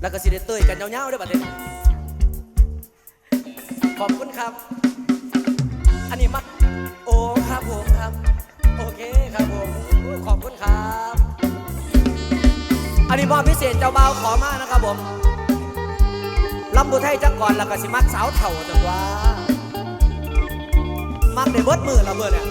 แล้วก็สิได้เต้ยกันเยาๆด้วยบัดนี้ขอบคุณครับ อันนี้มักโอ้ครับผมครับ โอเคครับผมขอบคุณครับ อันนี้มอบพิเศษเจ้าบ่าวขอมากนะครับผมลำบุไทยจักก่อนแล้วก็สิมักสาวเถ่าจังว่า มักในเบิดมือละเบิดเนี่ย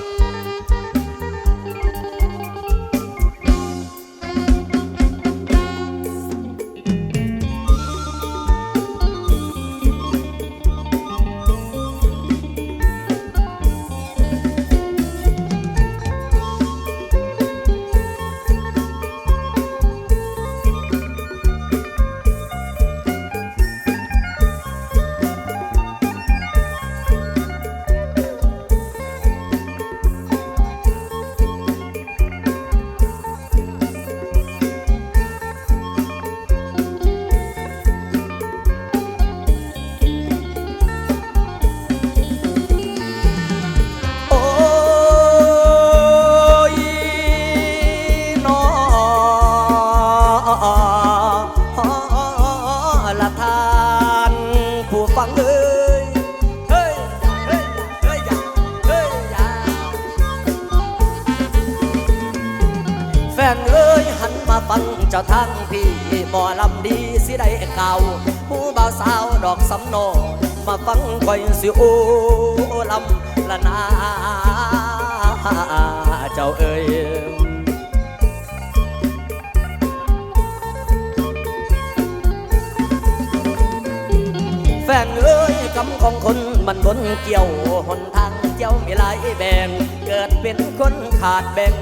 นมันบนเกี่ยวหนทางเจ้ามีหลายแบ่ง เกิดเป็นคนขาดแบ่ง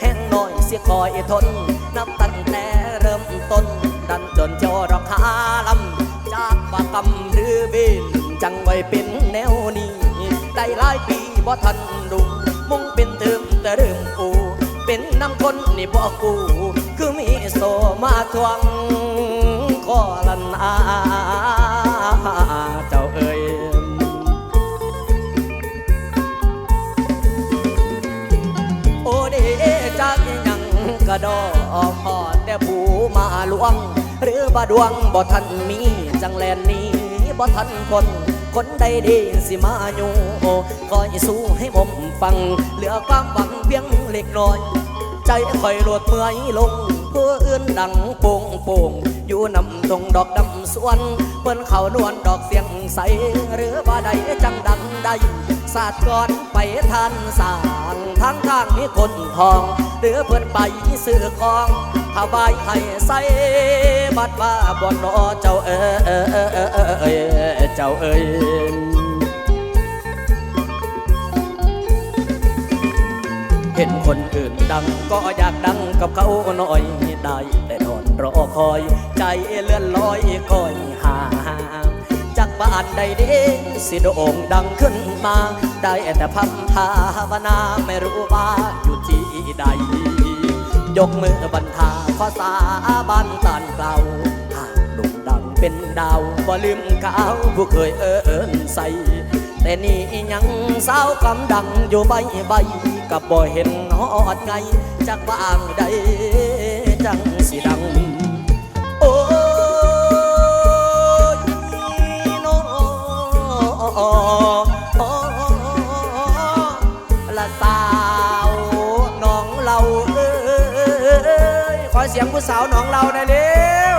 แห้งน้อยเสียคอยทน นับตั้งแต่เริ่มต้น ดันจนเจ้าดอกคาลำจากปากกำหรือบิน จังไว้เป็นแนวนี้ ได้หลายปีบ่ทันดูมุ่งเป็นเติมแต่เริ่มอูเป็นน้ำคนนี่บ่กู คือมีโซมาทวงขอลันอา วงหรือบาดวงบ่ทันมีจังแลนนี้บ่ทันคน คนใดดีสิมาอยู่คอยสู้ให้ผมฟัง เหลือความหวังเพียงเล็กน้อย ใจคอยโลดเมื่อยลงผู้อื่นดังโป่งโป่งอยู่นำตรงดอกดำสวนเปิ้นเขานวลดอกเสียงใส หรือว่าใดจังดังใดศาสตร์ก่อนไปทันสางทางทางมีคนทอง หรือเพิ่นไปซื้อของ ถวายให้ใส่บัดว่าบ่นอเจ้าเอ๋ยเจ้าเอ๋ยเห็นคนอื่นดังก็อยากดังกับเขาหน่อยได้แต่นอนรอคอย ใจเลื่อนลอยคอยหาจากบ้านใดเด้สิโด่งดังขึ้นมา ได้แต่พัมภาวนาไม่รู้ว่าอยู่ที่ใด ยกมือบรรทาขอสาบานตานเก่าหากด่งดังเป็นดาวบ่ลืมขาวผู้เคยเอินใส่แต่นี่ยังสาวกำดังอยู่ใบใบกับบ่เห็นฮอดไงจากบ้างใดจังสิดัง โอ้ยน้อ ผู้สาวน้องเราหน่อยเร็ว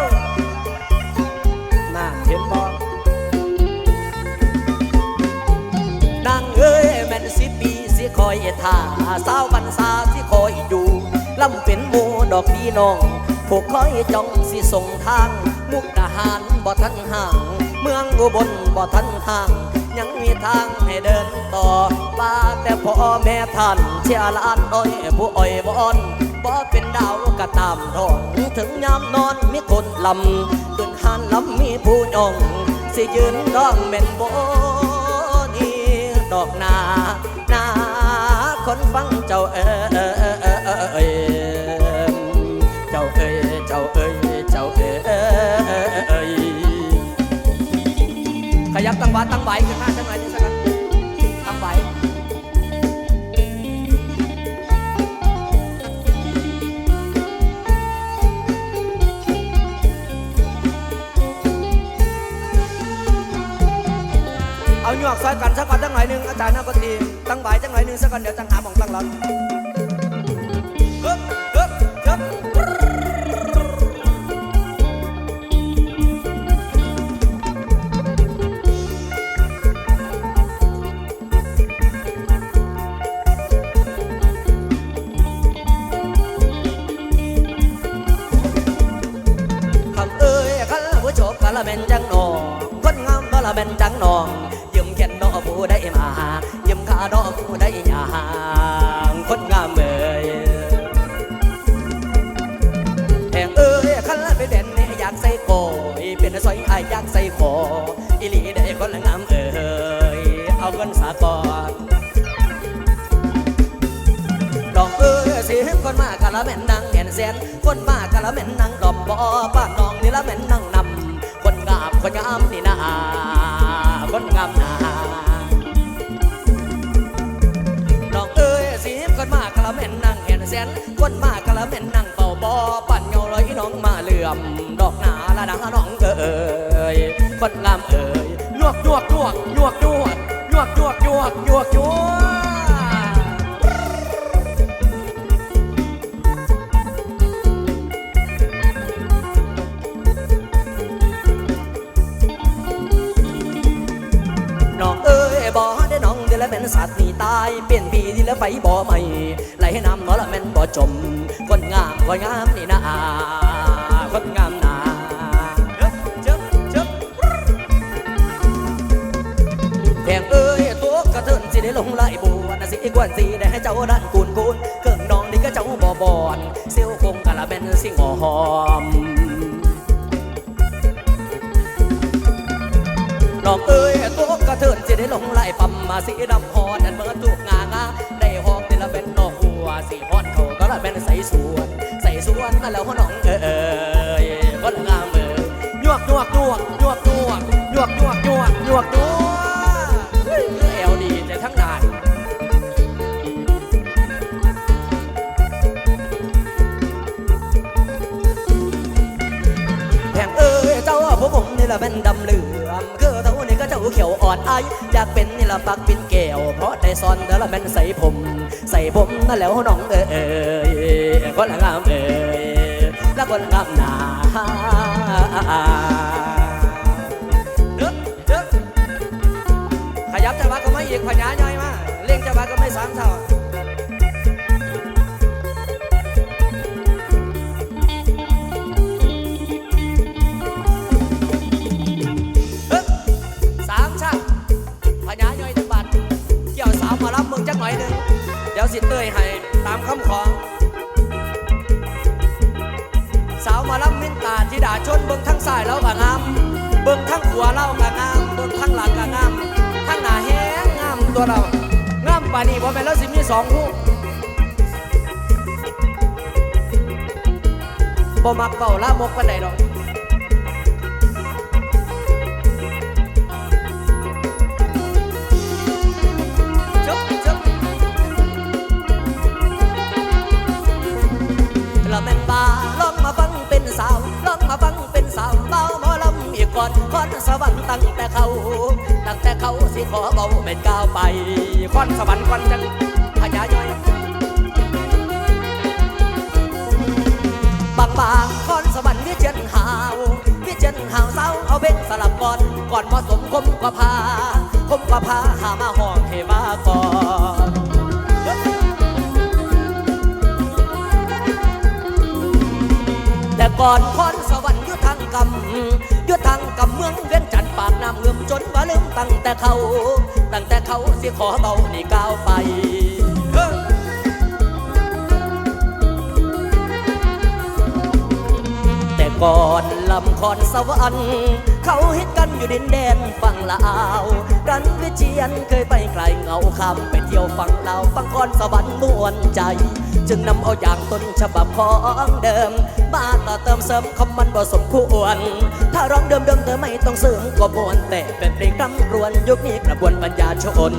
น่าเห็นบ้นางเอ้ยแม่นสิปีสิคอยท่าสาวบรรษาสิคอยอยู่ลำเป็นหมูดอกพี่น้องผู้คอยจ้องสิส่งทาง มุกดาหารบ่ทันห่าง เมืองอุบลบ่ทันห่าง ยังมีทางให้เดินต่อป้าแต่พ่อแม่ท่านเชียร์ล้านอ้อยผู้อ้อยบอน บ่เป็นดาวก็ตามทองถึงยามนอนมีคนลำขึ้นหานลำมีผู้ยอง สิยืนร้องเม่นโบนี่ดอกนา นาคนฟังเจ้าเอ๋ อยกันสักก่อนจังหน่อยหนึงอาจารย์นักดนตรีตั้งบ่ายจังหน่อยหนึงสักก่อนเดี๋ยวจังหาหมองตั้งหลักฮึบฮึบฮึบคำเอ้ยคันผู้โชคกะละแม่นจังหนองคนงามก็ละแม่นจังหนอง ดอกผู้ได้ยางคนงามเอ้ยแหงเอ้ยคันละไปเด่นเนี่ยอยากใส่โกยเป็นซอยอายอยากใส่คออีหลีได้คนละงามเอ้ยเอาเงินสากอนดอกเอ้ยสิคนมากะละแม่นนางแก่นแสนคนมากะละแม่นนางดอมบ่ป้านน้องนี่ละแม่นนาง นั่งแขนคนมากกะละแม่นนั่งเป่าบอปั่นเงาลอยน้องมาเหลื่อม ดอกหนาละดังน้องเอ้ยคนงามเอ้ยยวกยวกยวกยวกยวกยวกยวกยวกยวกยวกน้องเอ้ยบ่ได้น้องเดี๋ยวละแม่นสัตว์หนี่ตาย เปลี่ยนปีที่แล้วไฟบ่ใหม่ไหล ให้น้ำน้อละแม่นบ่จม คนงามคนงามนี่นะคนงามนาจิบจิบแพงเอ้ยตัวกระเทินสิได้ลงไหลบัวนะสิกวนสิได้ให้เจ้าด้านกูนกูนเครื่องน้องนี่ก็เจ้าบ่บอนเซลคงกะละแม่นสิงหอมน้องเอ้ยตัวกระเทินจะได้ลงไหลปั๊มมาสีดำฮอนนั่นเมื่อถูก นอกหัวสีฮอนเขาก็ละเป็นใส่สวน ใส่สวนนั่นแล้วน้องเอ้ยก็ละงามเอ้ยวกยวกยวกยวกยวกยวกยวกยวกยวกยวเฮ้ยเอลดีแต่ทั้งนานแพงเอ้ยเจ้าพวกผมนี่ละเป็นดำเหลือมคือเท่านี่ก็เจ้าเขียวอ่อนออยากเป็นนี่ละปักเป็นแก้วเพราะ ได้ซ้อนเดอละเป็นใส่ผม ใส่ผมนั่นแล้วน้องเอ๋ยคนละงามเอ๋ยและคนละงามหนาเด้อเด้อขยับจะว่าก็ไม่อีกพญาย่อยมาเล่งจะว่าก็ไม่สามเท่า ก็งามเบิ่งทั้งขวาเล่าก็งามเบิ่งทั้งหลังก็งามทั้งหน้าแห้งงามตัวเรางามป่านนี้บ่แม่นแล้วสิมีสองหูบ่มักเป่าละมกปานใดดอกจบจบละแม่นบาลองมาฟังเป็นสาว คอนสวรรค์ตั้งแต่เขา ตั้งแต่เขาสิขอเบาเป็นก้าวไปคอนสวรรค์คอนจังพญาย่อยบางบางคอนสวรรค์วิเชียนหาววิเชียนหาวเศร้าเอาเบ็ดสลับก่อน ก่อนผสมคมกว่าพาคมกว่าพาหามาห้องให้มาก่อนแต่ก่อนคอนสวรรค์ยุทางกำยุทางกำเมืองเวียนจันท ปากน้ำเงิมจนว่าลืมตั้งแต่เขา ตั้งแต่เขาเสียขอเบานี่ก้าวไปแต่ก่อนลำคอนสวรรค์ เขาฮิตกันอยู่ดินแดนฝั่งลาวรันวิเชียนเคยไปไกลเงาคำไปเที่ยวฝั่งลาวฝั่งคอนสวรรค์มวนใจ จึงนำเอาอย่างต้นฉบับของเดิม มาต่อเติมเสริมคำมันบ่สมควร ถ้าร้องเดิมเดิมเธอไม่ต้องเสริมก็มวนแต่เป็นเพลงรำรวนยุคนี้กระบวนปัญญาชน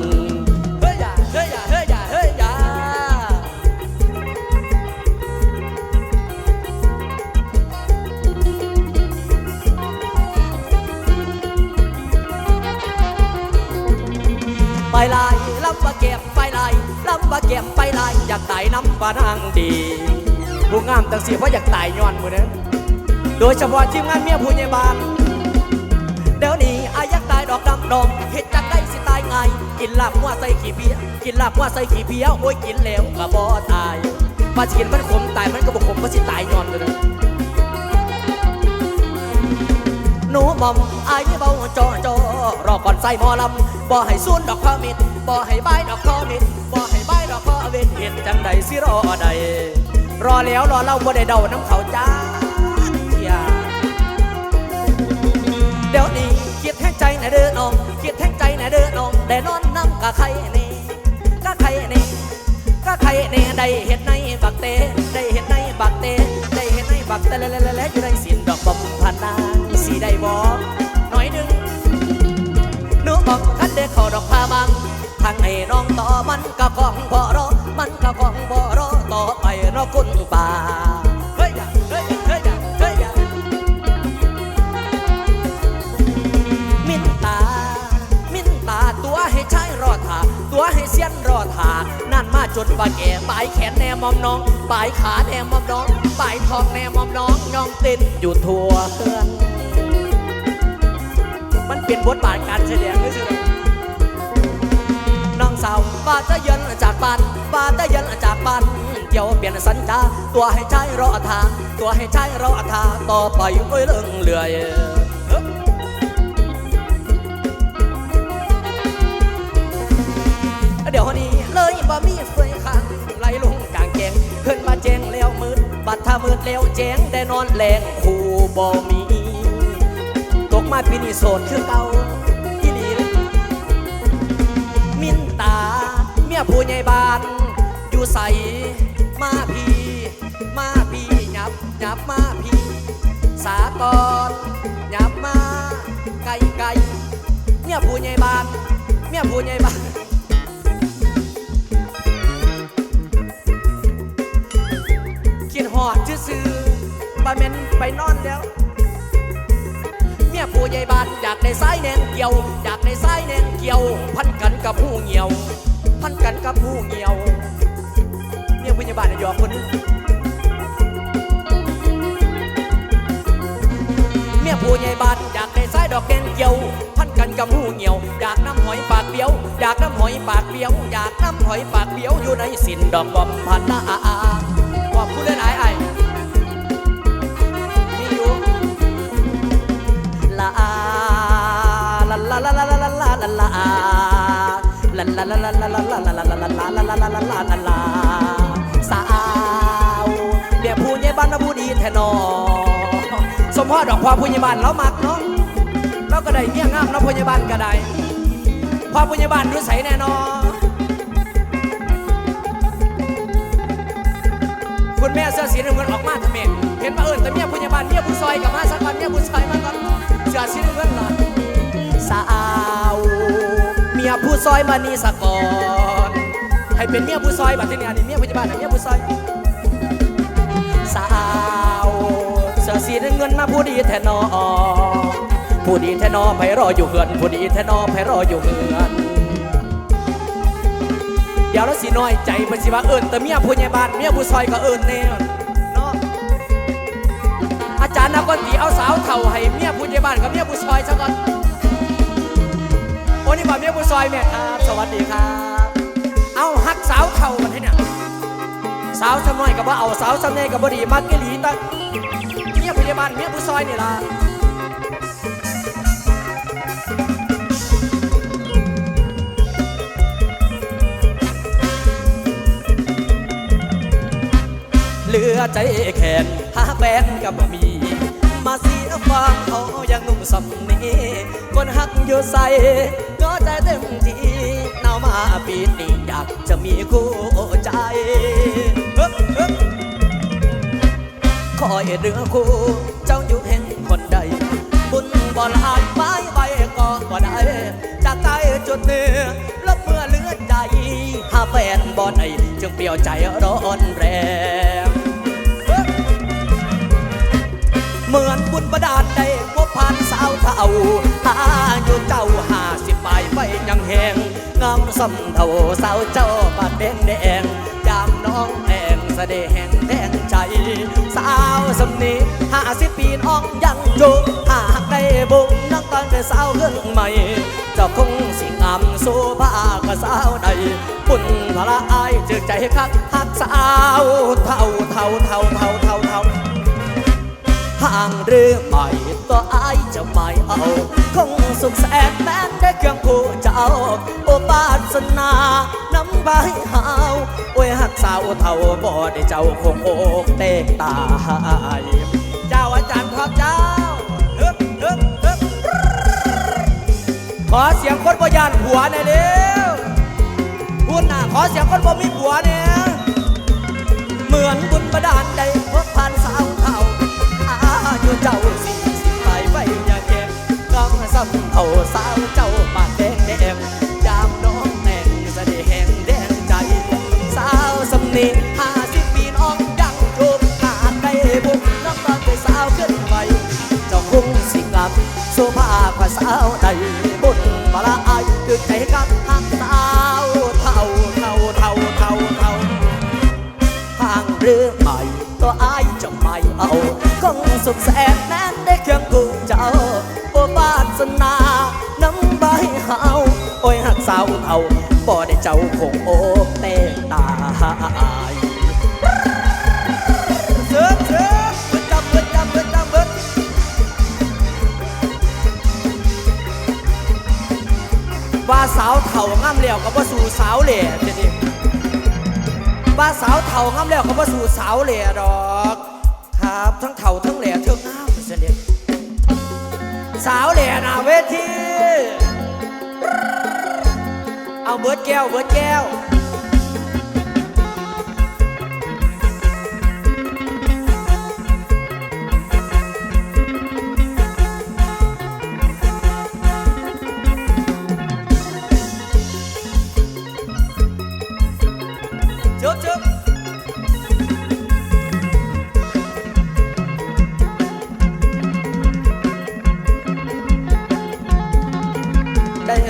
ลำว่าเก็บไฟลายลำว่าเก็บไฟลายอยากตายน้ำปานางดีผู้งามตั้งเสียเพราะอยากตายย้อนมือเนี้ยโดยเฉพาะทีมงานเมียผู้ใหญ่บ้านเดี๋ยวนี้อายักตายดอกดำดองเห็ดจักได้สิตายไงกินลาบว่าใส่ขี้เพียกินลาบว่าใส่ขี้เพี้ยโอ้ยกินแล้วก็บ่ตายว่าสิกินมันขมตายมันก็บ่ขมว่าสิตายย้อนเลยนะ หนูมอมอายเบาจอจอรอก่อนใส่หมอลำบ่ให้ซุนดอกคอมิดบ่ให้ใบายดอกคอมิดบ่ให้ใบายดอกคอเวนเห็ดจังใดสิรอใดรอแล้วรอเล่าบ่ได้เดาน้ำเขาจ้าเดี๋ยวนี้คิดแห้งใจในเด้อน้องคิดแห้งใจในเด้อน้องได้นอนน้ำกะไข่นี่กะไข่นี่กะไข่นี่ได้เห็ดในบักเตได้เห็ดในบักเต้ บักแตและและและอยู่ในสินดอกบำพันนางสีได้บอกหน่อยหนึ่งหนูบอกคันเด้เขาดอกพาบังทางให้น้องต่อมันก็ของพอรอมันก็ของ จนว่าแก่ปลายแขนแนมอมน้องปลายขาแนมอมน้องปลายทองแนมอมน้องยองต้นอยู่ทั่วเฮือนมันเป็นบทบาทการแสดงนี่สิน้องสาวป้าจะเยินจากบ้านป้าจะเยินจากบ้านเดี๋ยวเปลี่ยนสัญญาตัวให้ใชายรอทาตัวให้ใชายรอทาต่อไปเอ้ยเรื่องเลื่อยเอ้อเดี๋ยวนี้เลยบ่มี แจงแล้วมืด บัดถ้ามืดแล้วแจงได้นอนแรงคู่บ่มี ตกมาปีนี้โสดคือเก่าที่ลีมินตา เมียผู้ใหญ่บ้าน อยู่ใสมาพีมาพีหยับหยับมาพีสากรหยับมาไกลไกลเมียผู้ใหญ่บ้าน เมียผู้ใหญ่บ้าน ซื่อบาเมนไปนอนแล้ว เมียผู้ใหญ่บ้านอยากได้สายแนนเกี่ยว อยากได้สายแนนเกี่ยว พันกันกับผู้เหี่ยว พันกันกับผู้เหี่ยว เมียผู้ใหญ่บ้านน่ะยอมคนนึงเมียผู้ใหญ่บ้านอยากได้สายดอกแดงเกี่ยว พันกันกับผู้เหี่ยว อยากน้ำหอยปากเบี้ยว อยากน้ำหอยปากเบี้ยว อยากน้ำหอยปากเบี้ยวอยู่ในสินดอกบอมพันนาขอบคุณหลายๆไอ้มี ลาลาสาวเดี๋ยวผู้ใหญ่บ้านนะผู้ดีแทนอสมพ่อดอกพ่อผู้ใหญ่บ้านเรามักเนาะเราก็ได้เงี้ยงามเนาะผู้ใหญ่บ้านก็ได้พ่อผู้ใหญ่บ้านนิสัยแน่นอนคุณแม่เสื้อสีน้ำเงินออกมาทำไมเห็นมาเอิญแต่เมียผู้ใหญ่บ้านเมียผู้ซอยกับมาสักวันเมียผู้ซอยมาก่อนเสื้อสีน้ำเงินล่ะสาว เมียผู้ซอยมานีสะก่อนให้เป็นเมียผู้ซอยบัดทีนี้อันนี้เมียผู้ใหญ่บ้านอันเมียผู้ซอยสาวเสื้อสีน้ำเงินมาผู้ดีแทนอผู้ดีแทนอไผรออยู่เหือนผู้ดีแทนอไผรออยู่เหือนเดี๋ยวแล้วสิน้อยใจมันสิว่าเอิญแต่เมียผู้ใหญ่บ้านเมียผู้ซอยก็เอิญแน่เนาะอาจารย์นักดนตรีเอาสาวเถ่าให้เมียผู้ใหญ่บ้านกับเมียผู้ซอยซะก่อน โอ้นี่ว่าเมียผู้ซอยแม่ครับ สวัสดีครับ เอาหักสาวเถ่ากันให้เนี่ยสาวสำน้อยกับว่าเอาสาวสำเนกับบ่ดีมักกะหลีตั้งเมียผู้ใหญ่บ้านเมียผู้ซอยนี่ล่ะเหลือใจแข็งหาแฟนกับบ่มี ฟังเขายังหนุ่มสำนีคนหักอยู่ใส่ก็ใจเต็มที่หนาวมาปีนี้อยากจะมีคู่ใจคอยเรือคู่เจ้าอยู่แห่งคนใด บุญบ่ลายไม้ใบก็บ่ได้ จากใจจุดเนื้อลบเมื่อเลือใจหาแฟนบ่ได้จึงเปลี่ยวใจร้อนแรง เหมือนบุญประดาลได้พบผ่านสาวเท่าหาอยู่เจ้าหาสิบปลายไฟยังแหงงามสำเท่าสาวเจ้าปากแดงแดงยามน้องแดงแสดงแดงใจ สาวสำนีห้าสิบปีน้องยังอยู่หากได้บุญนักตอนเป็นสาวเรื่องใหม่เจ้าคงสิงามสู้บ้ากับสาวใดบุญพละอายเจึกใจคักหักสาวเท่าเท่าเท่าเท่าเท่าเท่า ห่างหรือไม่ตัวอายจะไม่เอา คงสุขแสนแม้นได้เครื่องคู่เจ้า โอปาสนาน้ำใบหาวโอ้ยหักสาวเท่าบ่ได้เจ้าคงอกเตกตายเจ้าอาจารย์ครับเจ้าฮึบฮึบฮึบขอเสียงคนบ่ยานหัวหน่อยเร็วพูดน่ะขอเสียงคนบ่มีหัวเนี่ยเหมือนบุญประดานได้พบผ่านสาย เจ้าสี่สิไปไว้อย่าแก่กำซ้ำเท่าสาวเจ้าปากแดงแดงยามน้องแดงแสดงแดงใจ สาวสำนีห้าสิบปีน้องยังรูปหากได้บุญน้องตอนเป็นสาวขึ้นไปเจ้าคงสิงามโซภากว่าสาวใดบุญบาลาอายคือใจกับหักสาวเท่าเท่าเท่าเท่าเท่าห่างหรือไม่ตัวอายจะไม่เอา คงสุขแสนแม้นได้เครื่องกูเจ้าโอบาสนาน้ำใบเหาโอ้ยหักสาวเทาบ่ได้เจ้าคงโอเตตายเสือเสือเบิดจับเบิดจับเบิดจับเบิดว่าสาวเถ่างามเหลี่ยวกับว่าสู่สาวเหล่เดี๋ยวนี้ว่าสาวเถ่างามแล้วก็มาสู่สาวเหล่ดอก ทั้งเถ่าทั้งแหล่ทั้งงามเสด็จสาวแหล่หนาเวที เอาเบิร์ดแก้ว เบิร์ดแก้ว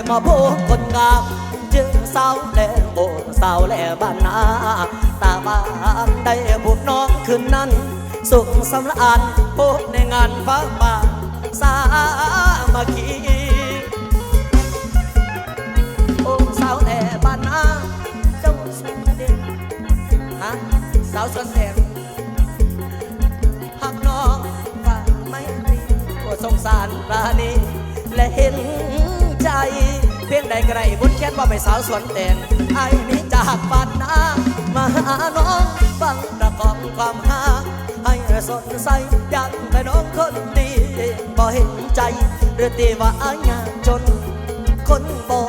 มาพบคนงามจึงสาวแหล่โบสาวแหล่บ้านนาตาบ้านได้พบน้องคืนนั้น สุขสำราญพบในงานฟ้าป่าสามัคคีโอ้สาวแหล่บ้านนาเจ้าสวยเด่นฮะสาวสวนแสงหักน้องฝากไม่รีโอ้สงสารราณีและเห็น เพียงใดไกลบุญแค้นว่าไม่สาวสวนแตงไอ้นี้จากบ้านนามาหาน้องฟังประกอบความหาให้สดใสยันแต่น้องคนดีบ่เห็นใจหรือตีว่าอายาจน คนบ่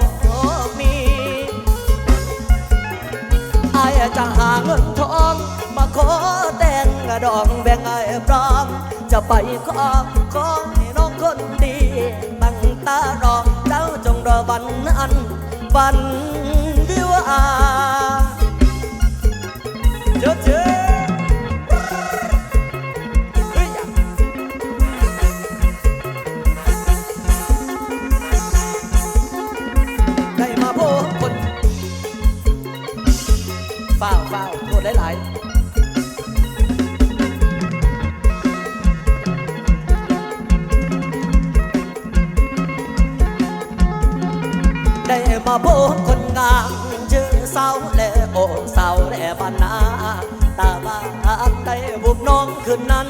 มีไอ้จะหาเงินทองมาขอแต่งดอกแบ่งไอ้พร้อมจะไปขอขอให้น้องคนดีตั้งตารอ เจ้าจงรอวันนั้นวัน มาพบคนเฝ้าเฝ้าโทษหลายๆได้มาพบคนงามชื่อสาวแลโอสาวแลบานนาตาบ้านได้บุกน้องคืนนั้น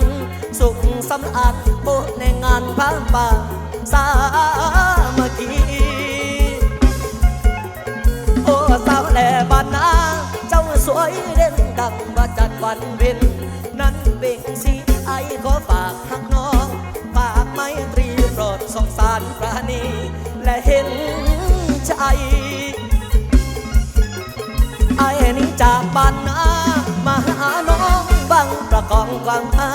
สุขสำราญโบในงานพระป่าสามัคคีโอ้สาวแหล่บ้านนาเจ้าสวยเด่นดังว่าจัดวันเพ็ญนั้นเบ่งสีไอขอฝากหักน้อง ฝากไมตรีโปรดสงสารปราณีและเห็น ใจไอ้นี้จากบ้านนามาหาน้องบังประกองความา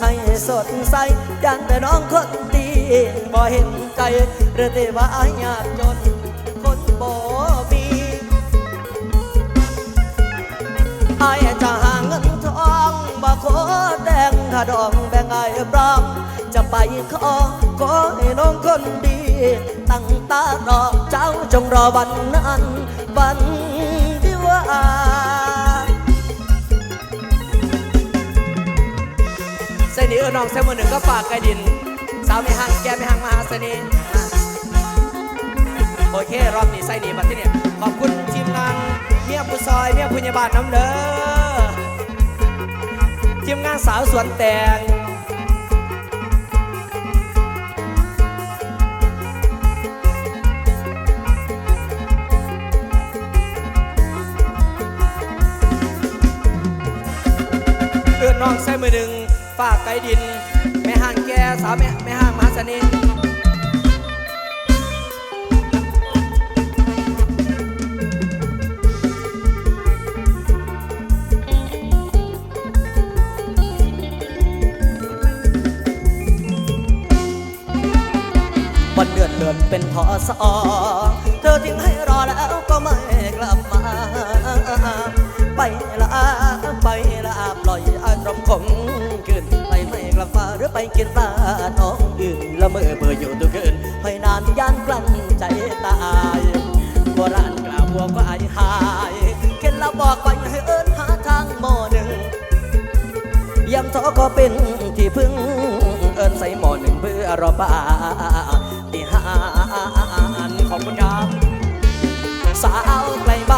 ให้สดใสยันแต่น้องคนดีบ่เห็นใจหรือที่ว่าอายากจนคนบ่มีไอ้จะหาเงินทองบ่ขอแต่งถ้าดองแบ่งไอ้พร้อมจะไปขอขอให้น้องคนดี ตั้งตารอเจ้าจงรอวันนั้นวันที่ว่าเสนีเออน้องเซมมือหนึ่งก็ฝากไกดิน สาวไม่ห่างแกไม่ห่างมหาเสน่ห์โอเค รอบนี้ใส่ดีมาที่เนี่ยขอบคุณทีมงานเมียผู้ซอยเมียผู้ใหญ่บ้านน้ำเด้อทีมงานสาวสวนแตง เอื้อน้องใส่มือหนึ่งฝากไกดิน แม่ห่างแกสาวแม่แม่ห่างมหาเสน่ห์วันเดือนเดือนเป็นพอสอ รมขมขืนไปไม่กลับฟ้าหรือไปกินปลาน้องอื่นละเมอเบื่ออยู่ทุกคืนให้นานย่านกลั้นใจตายโบราณกล่าววัวก็อายหายเข็นล้วบอกไปให้เอิ้นหาทางหมอหนึ่งยำท้อก็เป็นที่พึ่งเอินใส่หมอหนึ่งเพื่อรอป่าที่หานขอบคุณครับสาวไกลบ้าน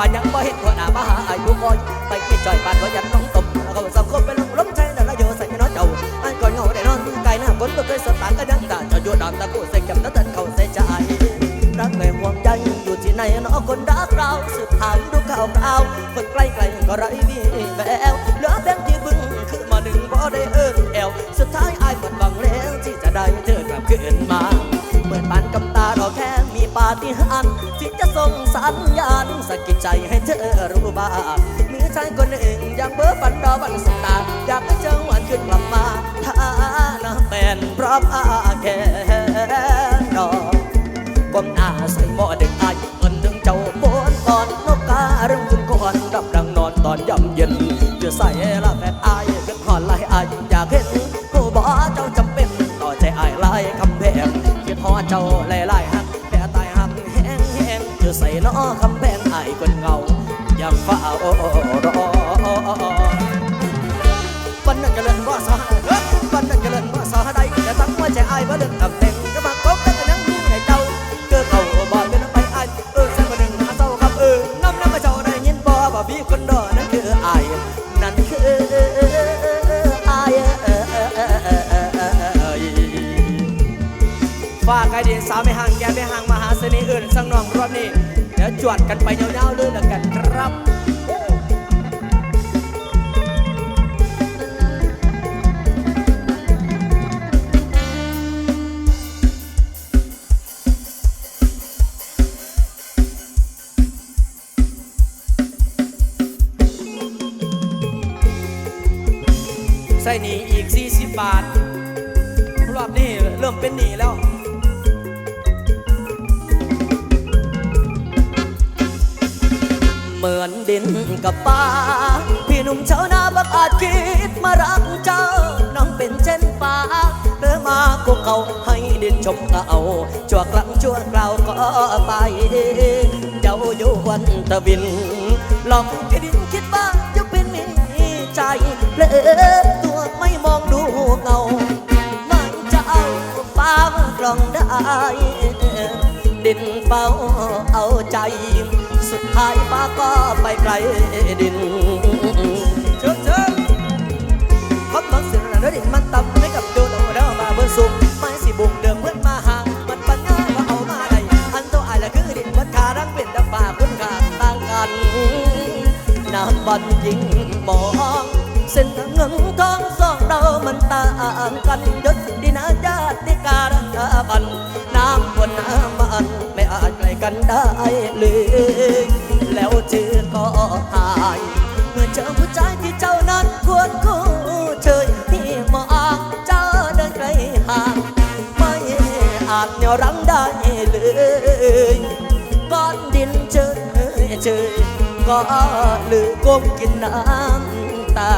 ปบังอายังบ่เห็นหัวหน้ามาหาอายุคอยไปไม่จอยบ้านว่ายันน้องตบเขาสังคมเป็นลมล้มใจแต่ละโยใส่ไม่น้อยเจ้าอันก่อนเงาได้นอนไกลหน้าฝนก็เคยสตางค์ก็ยังตาจะอยู่ดามตะกูใส่กับตะตันเขาใส่ใจรักไม่ห่วงใจอยู่ที่ไหนเนาะคนรักเราสืบถามดูข่าวคราวคนใกล้ไกลก็ไร้วี่แววเหลือเพียงที่บึ้งคือมาหนึ่งพอได้เอิ้นแอวสุดท้ายอายหมดหวังแล้วที่จะได้เธอกลับคืนมา ฏิหารที่จะส่งสัญญาณสะกิดใจให้เธอรู้บ้างมีชายคนหนึ่งอยากเบ้อฝันรอวันสตาอยากให้เจ้าหวันขึ้นกลับมาถ้านะเป็นพราะอาแค่รอก้มหน้าใส่หม้อเด็กอายเอินถึงเจ้าโบนตอนนกกาเรื่องคุณก่อนรับดังนอนตอนย่ำเย็นจะใส่ละแฟนอายขึ้นหอนไล่อายอยากเห็นผู้บอกเจ้าจำเป็นต่อใจอายไล่คำแพงคิดหอเจ้าไล่ เฝ้ารอ่ากไอเดียสาวไม่ห่างแกไม่ห่างมหาเสน่ห์อื่นสังนองรอบนี้ เดี๋ยวจวดกันไปยาวๆเลยแล้วกันครับ กับฟ้า พี่หนุ่มชาวนาบักอาจคิดมารักเจ้า น้องเป็นเช่นฟ้าเรือมาคุกเขาให้ดินชมเอาชั่วครั้งชั่วคราวก็ไป เจ้าอยู่วันตะวินลองให้ดินคิดว่าเจะเป็นมีใจเลอตัวไม่มองดูเงามันจะเอาฟ้ากลองได้ ดินเฝ้าเอาใจ สุดท้ายฟ้าก็ไปไกลดินเชิญเชิญพบมันเสียงระดินมันต่ำให้กับดูเราเรามาเบนสูงไม่สิบุกเดิมเพื่อนมาหามันปัญญาว่าเอามาได้อันโตอายละคือดินวัดขารังเป็นดับป่าคุณค่าต่างกันน้ำบันยิงมองเส้นทางเงินทองสองเรามันต่างกันยศดินาญาติการบันน้ำบนน้ำมัน กลกันได้เลยแล้วเธอก็หาย เมื่อเจอผู้ชายที่เจ้านั้นควรคู่เชยที่มองเจ้าเดินไกลห่างไม่อาจเหนี่ยวรั้งได้เลยก้อนดินเชยเชยก็หรือก้มกินน้ำตา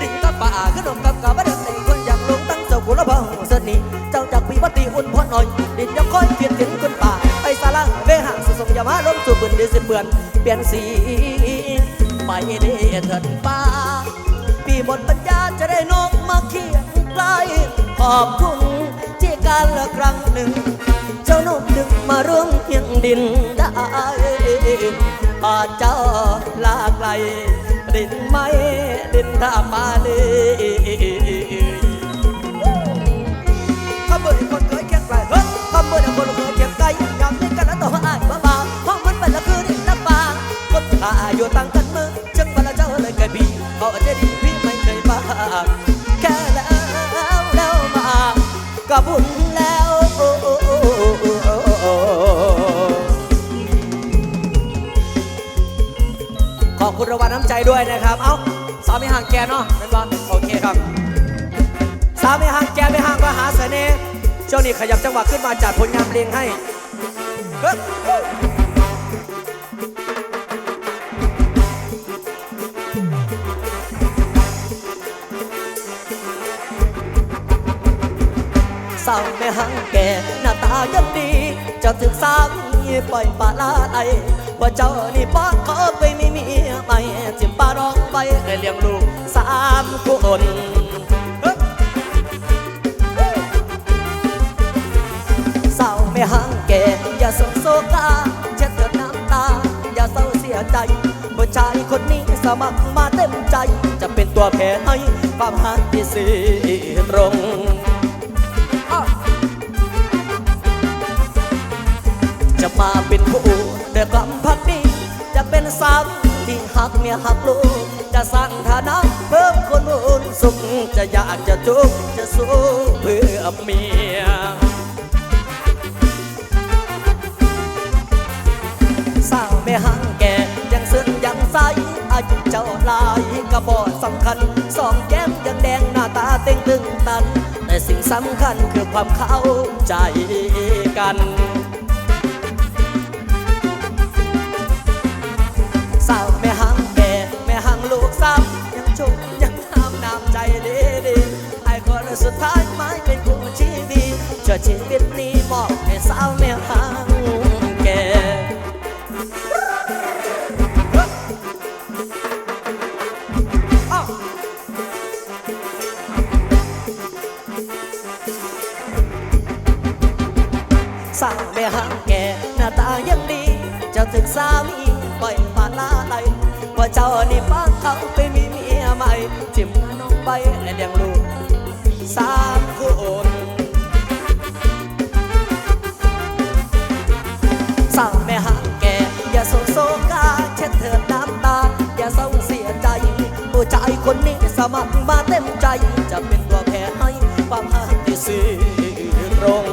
ริงกับป่าขนมกับกับบ้านในคนอยากลงตั้งเสากุลบังสนีเจ้าจาก ปีวัติอุ่นพอหน่อยดินยังคอยเปลี่ยนถึงคนป่าไปสาระเวหาสุสงยามาล้มสู่ปืนดิสิเปื่อนเปลี่ยนสีไปเด้เถิดป้าปีหมดปัญญาจะได้นกมาเคียงไกล้ขอบคุณที่การละครั้งหนึ่ง เจ้านกดึงมาร่วมเพียงดินได้อาจเจ้าลาไกลดินไม่ดินท่ามาเลย ฮ้ยขบวนคนเคยเคียงไกลยามนี้กันแล้วต่ออ้ายบ้าบ้าเพราะมันเป็นละคือดินละบางคนตาอยู่ต่างกันเมื่อจังวันละเจ้าเลยกระบี่เขาจะดีพี่ไม่เคยบ้าแค่แล้วแล้วมาก็บุญแล้วขอบคุณรางวัลน้ำใจด้วยนะครับ เอ้าสาวไม่ห่างแกเนาะเป็นบอลโอเคครับสาวไม่ห่างแกไม่ห่างมหาเสน่ห์ ช่วงนี้ขยับจังหวะขึ้นมาจัดผลงานเพลงให้เฮ้ยสาวไม่ห่างแกหน้าตายังดีเจ้าถึงสามีปล่อยปลาลาไอว่าเจ้านี่ป้าขอไปไม่มีใหม่จิมปลาร้องไปให้เลี้ยงลูกสามคน ไม่ห่างแกอย่าสงโศกาเช็ดเถิดน้ำตา อย่าเศร้าเสียใจผู้ชายคนนี้สมัครมาเต็มใจ จะเป็นตัวแทนให้ความหักที่สื่อตรงจะมาเป็นผู้เดือดความพักดีจะเป็นสามที่หักเมียหักลูกจะสร้างฐานะเพิ่มคนอุ่นสุขจะอยากจะทุกข์จะสู้เพื่อเมีย สาวไม่ห่างแก่ยังซึ้งยังใสอายุเจ้าลายกระบอกสำคัญสองแก้มยังแดงหน้าตาเต่งตึงตัน แต่สิ่งสำคัญคือความเข้าใจกันสาวไม่ห่างแก่ไม่ห่างลูกสาวยังชมยังห้ามน้ำใจดีดีไอ้คนสุดท้ายไม่เป็นคู่ชีวิตเชื่อชีวิตนี้มอบ มัครมาเต็มใจ จะเป็นตัวแทนให้ความหักที่สื่อตรง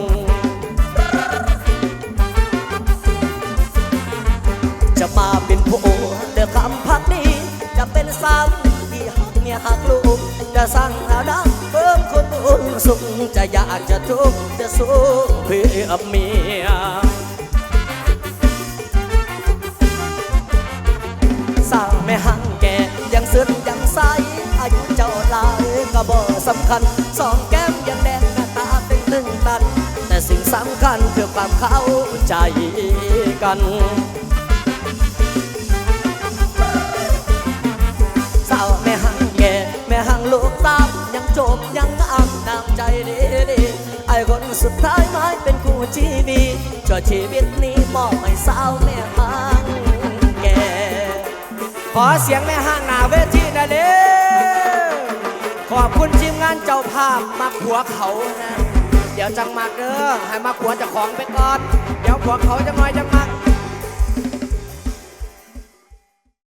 จะมาเป็นผู้เดือคำพักดีจะเป็นสาวที่หักเมียหักลูก จะสร้างฐานะเพิ่มคนอุ่นสุขจะอยากจะทุกข์จะสู้เพื่อเมีย ก็บ่สำคัญสองแก้มยังแดงหน้าตาตึงตึงตัน แต่สิ่งสำคัญคือความเข้าใจกันสาวไม่ห่งแก่ไม่ห่งลูกสาวยังจบยังอ้ำน้ำใจดีดีไอ้คนสุดท้ายไม่เป็นคู่ชีวิตช่วชีวิตนี้มอบให้สาวไม่ห่งแก่ขอเสียงแม่ห้างหนาเวทีนะเด้อ ขอบคุณทีมงานเจ้าภาพมาขัวเขานะ เดี๋ยวจังมากเด้อให้มาขัวจะของไปก่อน เดี๋ยวขัวเขาจะน้อยจะ